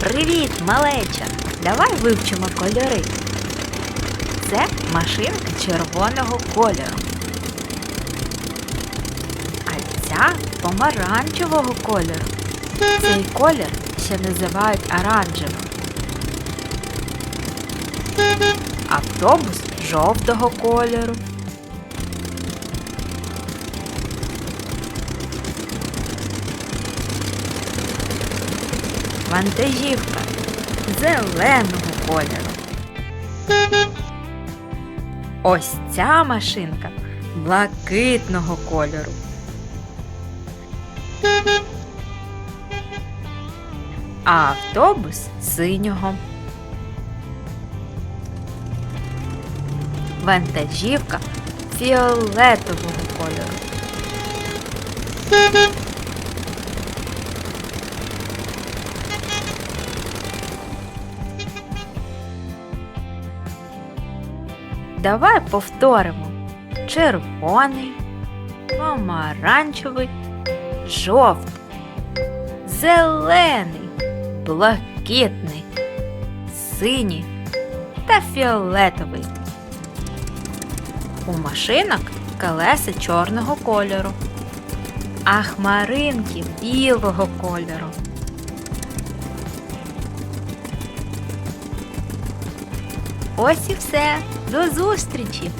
Привіт, малеча! Давай вивчимо кольори. Це машинка червоного кольору. А ця помаранчевого кольору. Цей колір ще називають оранжевим. Автобус жовтого кольору. Вантажівка зеленого кольору. Ось ця машинка блакитного кольору. А автобус синього. Вантажівка фіолетового кольору. Давай повторимо. Червоний, помаранчевий, жовтий, зелений, блакитний, синій та фіолетовий. У машинок колеса чорного кольору, а хмаринки білого кольору. Ось і все. До зустрічі!